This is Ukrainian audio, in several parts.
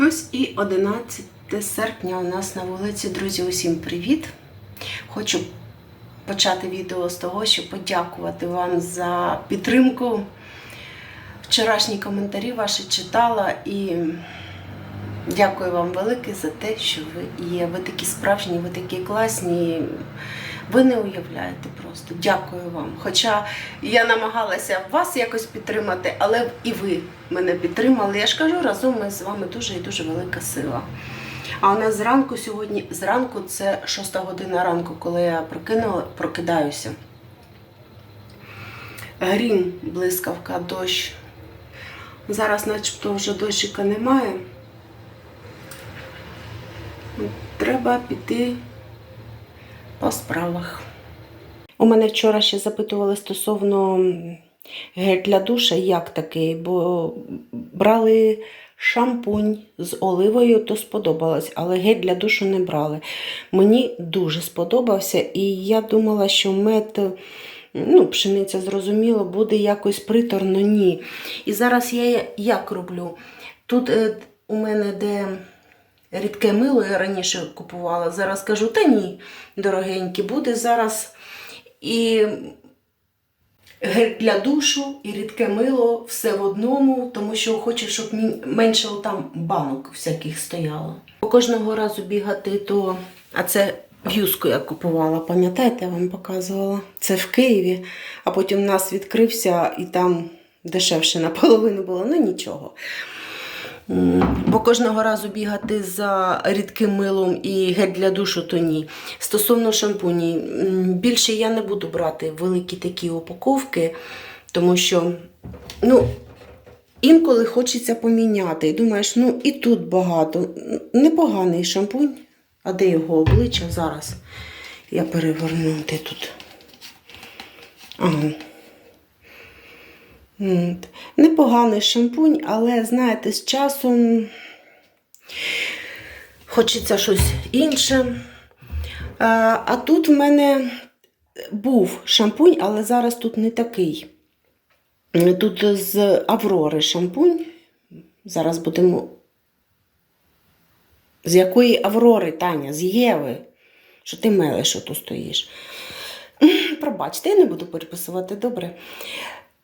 Ось і 11 серпня у нас на вулиці. Друзі, усім привіт! Хочу почати відео з того, щоб подякувати вам за підтримку. Вчорашні коментарі ваші читала і дякую вам велике за те, що ви є. Ви такі справжні, ви такі класні. Ви не уявляєте просто. Дякую вам. Хоча я намагалася вас якось підтримати, але і ви мене підтримали. Я ж кажу, разом ми з вами дуже і дуже велика сила. А у нас зранку сьогодні, зранку це 6 година ранку, коли я прокинула, прокидаюся. Грім, блискавка, дощ. Зараз начебто вже дощика немає. Треба піти по справах. У мене вчора ще запитували стосовно гель для душа, як такий, бо брали шампунь з оливою, то сподобалось, але гель для душу не брали. Мені дуже сподобався, і я думала, що мед, ну, пшениця зрозуміло, буде якось приторно, ні. І зараз я як роблю? Тут е, у мене де рідке мило я раніше купувала. Зараз кажу, та ні, дорогенькі, буде зараз і гель для душу, і рідке мило все в одному, тому що хочу, щоб менше там банок всяких стояло. Кожного разу бігати, то. А це в'юзку я купувала, пам'ятаєте, я вам показувала? Це в Києві, а потім в нас відкрився і там дешевше наполовину було, ну нічого. Бо кожного разу бігати за рідким милом і гель для душу, то ні. Стосовно шампуні, більше я не буду брати великі такі упаковки, тому що ну, інколи хочеться поміняти. І думаєш, ну і тут багато. Непоганий шампунь. А де його обличчя зараз? Я переверну де тут. Ага. Непоганий шампунь, але, знаєте, з часом хочеться щось інше. А тут в мене був шампунь, але зараз тут не такий. Тут з Аврори шампунь. Зараз будемо. З якої Аврори, Таня? З Єви. Що ти мелиш, що тут стоїш? Пробачте, я не буду переписувати, добре.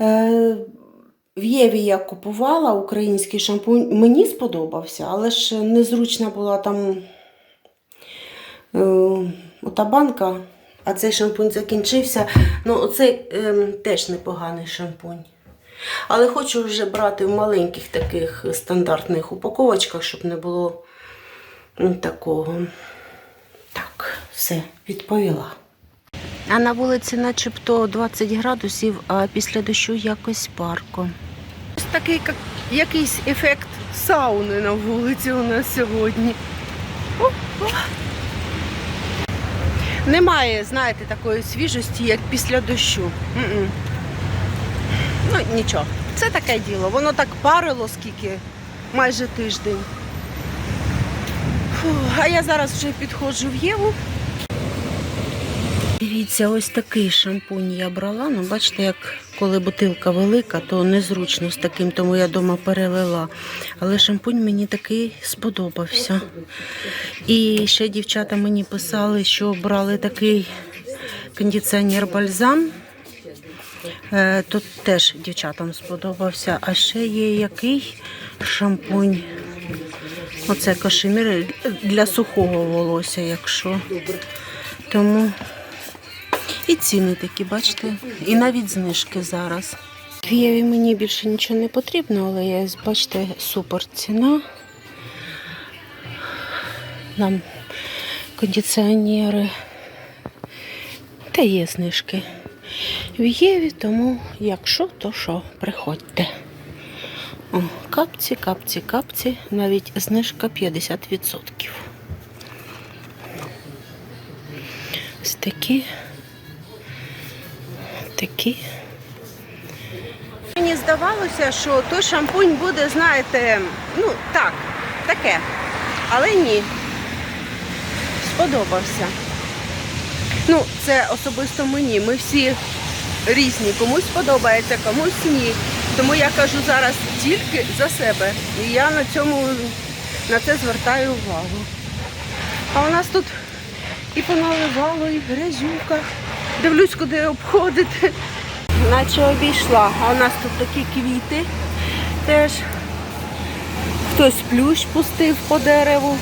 Е, в Єві я купувала український шампунь. Мені сподобався, але ж незручна була там е, ота банка, а цей шампунь закінчився. Ну, оцей е, теж непоганий шампунь. Але хочу вже брати в маленьких таких стандартних упаковочках, щоб не було такого. Так, все, відповіла. А на вулиці начебто 20 градусів, а після дощу якось парко. Ось такий як- якийсь ефект сауни на вулиці у нас сьогодні. О, о. Немає, знаєте, такої свіжості, як після дощу. М-м. Ну, нічого. Це таке діло. Воно так парило скільки, майже тиждень. Фу, а я зараз вже підходжу в Єву. Дивіться, ось такий шампунь я брала. Ну, бачите, як коли бутилка велика, то незручно з таким, тому я вдома перелила. Але шампунь мені такий сподобався. І ще дівчата мені писали, що брали такий кондиціонер бальзам. Е, Тут теж дівчатам сподобався. А ще є який шампунь. Оце кашемір для сухого волосся, якщо. Тому і ціни такі, бачите, і навіть знижки зараз. В Єві мені більше нічого не потрібно, але є, бачите, супер ціна. Нам кондиціонери. Та є знижки. В Єві, тому якщо, то що, приходьте. О, капці, капці, капці, навіть знижка 50%. Ось такі такі. Мені здавалося, що той шампунь буде, знаєте, ну так, таке. Але ні. Сподобався. Ну, це особисто мені. Ми всі різні. Комусь подобається, комусь ні. Тому я кажу зараз тільки за себе. І я на цьому на це звертаю увагу. А у нас тут і поналивало, і грязюка. Дивлюсь, куди обходити. Наче обійшла. А у нас тут такі квіти теж. Хтось плющ пустив по дереву.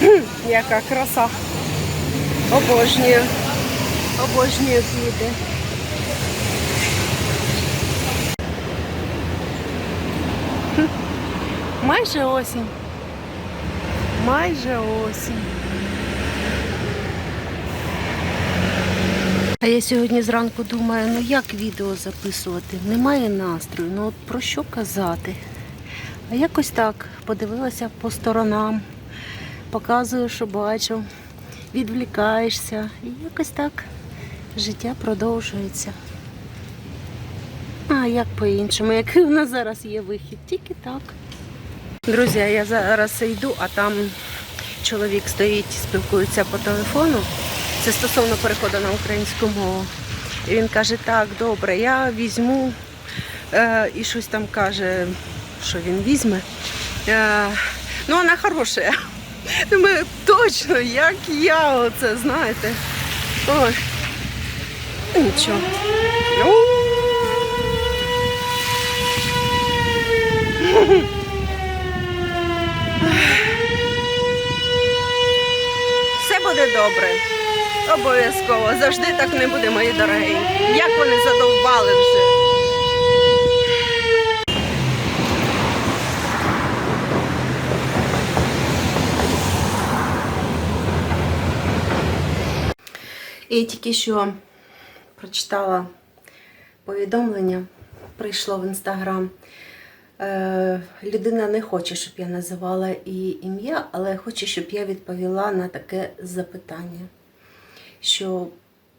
Кхм, Яка краса. Обожнюю. Обожнюю квіти. Майже осінь. Майже осінь. А я сьогодні зранку думаю, ну як відео записувати? Немає настрою, ну от про що казати? А якось так подивилася по сторонам, показую, що бачу, відвлікаєшся. І якось так життя продовжується. А як по-іншому? Який у нас зараз є вихід? Тільки так. Друзі, я зараз йду, а там чоловік стоїть, спілкується по телефону. Це стосовно переходу на українську мову. І він каже, так, добре, я візьму е, і щось там каже, що він візьме. Е, ну, вона хороша. Думаю, точно, як я оце, знаєте. Ой. Ну, Нічого. Все буде добре. Обов'язково. Завжди так не буде, мої дорогі. Як вони задовбали вже. І тільки що прочитала повідомлення, прийшло в інстаграм. Е, людина не хоче, щоб я називала її ім'я, але хоче, щоб я відповіла на таке запитання, що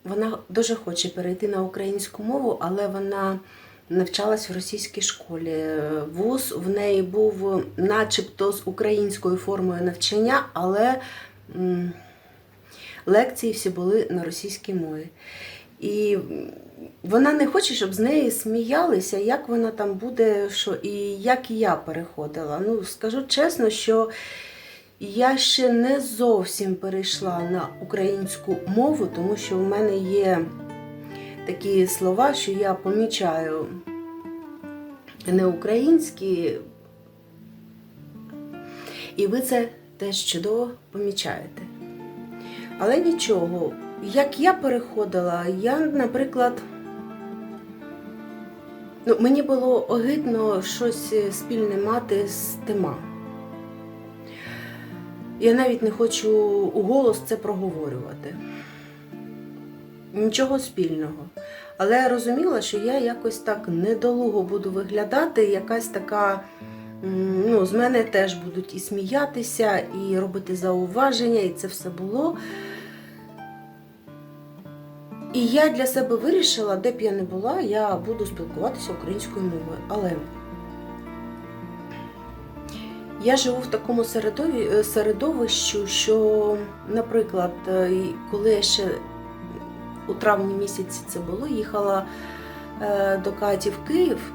вона дуже хоче перейти на українську мову, але вона навчалась в російській школі. Вуз в неї був начебто з українською формою навчання, але лекції всі були на російській мові. І вона не хоче, щоб з неї сміялися, як вона там буде, що і як я переходила. Ну, скажу чесно, що я ще не зовсім перейшла на українську мову, тому що в мене є такі слова, що я помічаю не українські, і ви це теж чудово помічаєте. Але нічого, як я переходила, я, наприклад, ну, мені було огидно щось спільне мати з тима. Я навіть не хочу у голос це проговорювати. Нічого спільного. Але я розуміла, що я якось так недолуго буду виглядати, якась така. Ну, з мене теж будуть і сміятися, і робити зауваження, і це все було. І я для себе вирішила, де б я не була, я буду спілкуватися українською мовою. Але я живу в такому е, середовищу, що, наприклад, е, коли я ще у травні місяці це було, їхала е, до Каті в Київ.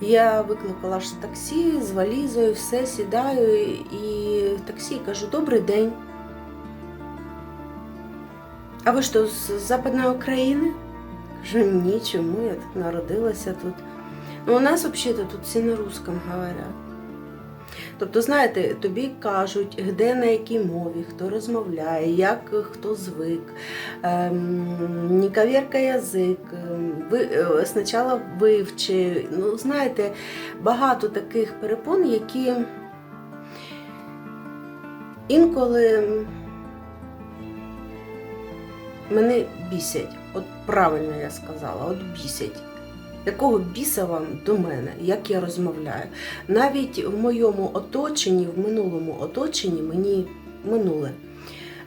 Я викликала ж таксі з валізою, все сідаю і в таксі кажу: Добрий день. А ви що, з Западної України? Кажу, ні, чому я тут народилася тут. Ну, у нас взагалі тут всі на русском говорять. Тобто, знаєте, тобі кажуть, де на якій мові, хто розмовляє, як хто звик, ем, не коверка язик, ем, ви, е, спочатку вивчи. Ну, знаєте, багато таких перепон, які інколи мене бісять. От правильно я сказала, от бісять. Якого біса вам до мене, як я розмовляю? Навіть в моєму оточенні, в минулому оточенні, мені минуле.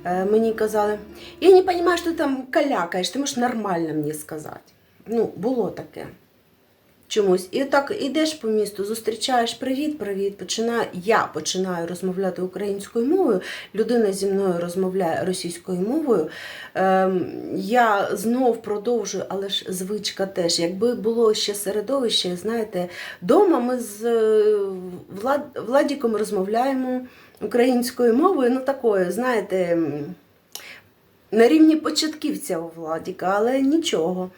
е, Мені казали, я не розумію, що ти там калякаєш, ти можеш нормально мені сказати. Ну, було таке. Чомусь. І так ідеш по місту, зустрічаєш привіт, привіт. Починаю, я починаю розмовляти українською мовою, людина зі мною розмовляє російською мовою. Ем, я знов продовжую, але ж звичка теж. Якби було ще середовище, знаєте, вдома ми з е, Влад, Владіком розмовляємо українською мовою, ну такою, знаєте, на рівні початківця у Владіка, але нічого.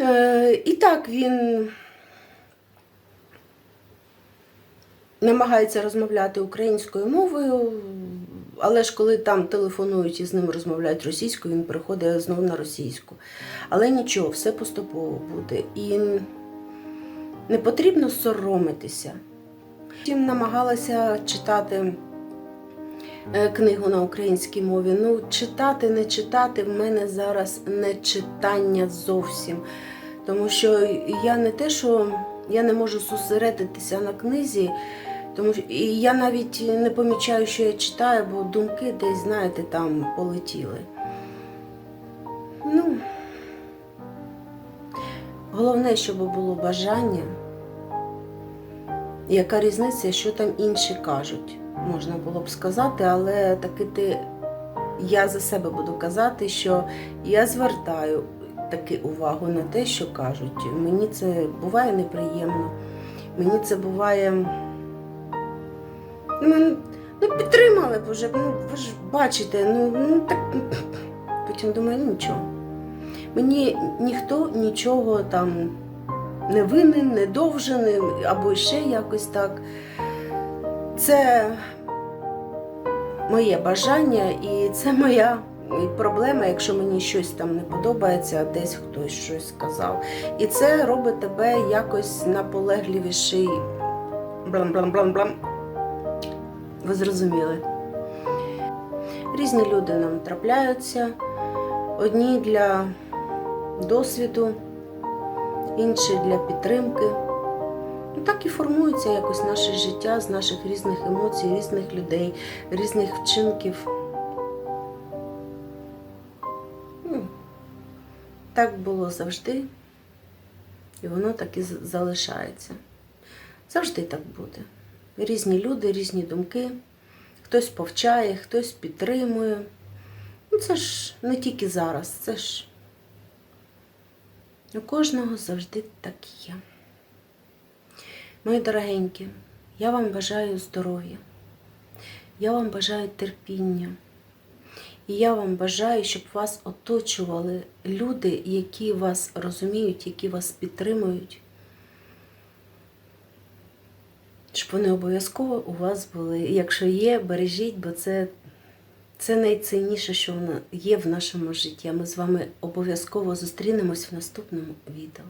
Е, і так він намагається розмовляти українською мовою, але ж коли там телефонують і з ним розмовляють російською, він переходить знову на російську. Але нічого, все поступово буде. І не потрібно соромитися. Потім намагалася читати книгу на українській мові. Ну, читати, не читати в мене зараз не читання зовсім. Тому що я не те, що я не можу зосередитися на книзі, тому що і я навіть не помічаю, що я читаю, бо думки десь, знаєте, там полетіли. Ну, головне, щоб було бажання. Яка різниця, що там інші кажуть, можна було б сказати, але таки ти, я за себе буду казати, що я звертаю таки увагу на те, що кажуть. Мені це буває неприємно, мені це буває. Ну, ну підтримали б вже, ну ви ж бачите, ну, ну так. Потім думаю, ну нічого. Мені ніхто нічого там не винен, не довжений або ще якось так. Це моє бажання і це моя проблема, якщо мені щось там не подобається, а десь хтось щось сказав. І це робить тебе якось наполегливіший. Блам-блам-блам-блам. Ви зрозуміли. Різні люди нам трапляються. Одні для досвіду, інші для підтримки. Ну, так і формується якось наше життя з наших різних емоцій, різних людей, різних вчинків. Ну, Так було завжди, і воно так і залишається. Завжди так буде. Різні люди, різні думки. Хтось повчає, хтось підтримує. Ну, це ж не тільки зараз, це ж у кожного завжди так є. Мої дорогенькі, я вам бажаю здоров'я, я вам бажаю терпіння. І я вам бажаю, щоб вас оточували люди, які вас розуміють, які вас підтримують. Щоб вони обов'язково у вас були. Якщо є, бережіть, бо це, це найцінніше, що є в нашому житті. Ми з вами обов'язково зустрінемось в наступному відео.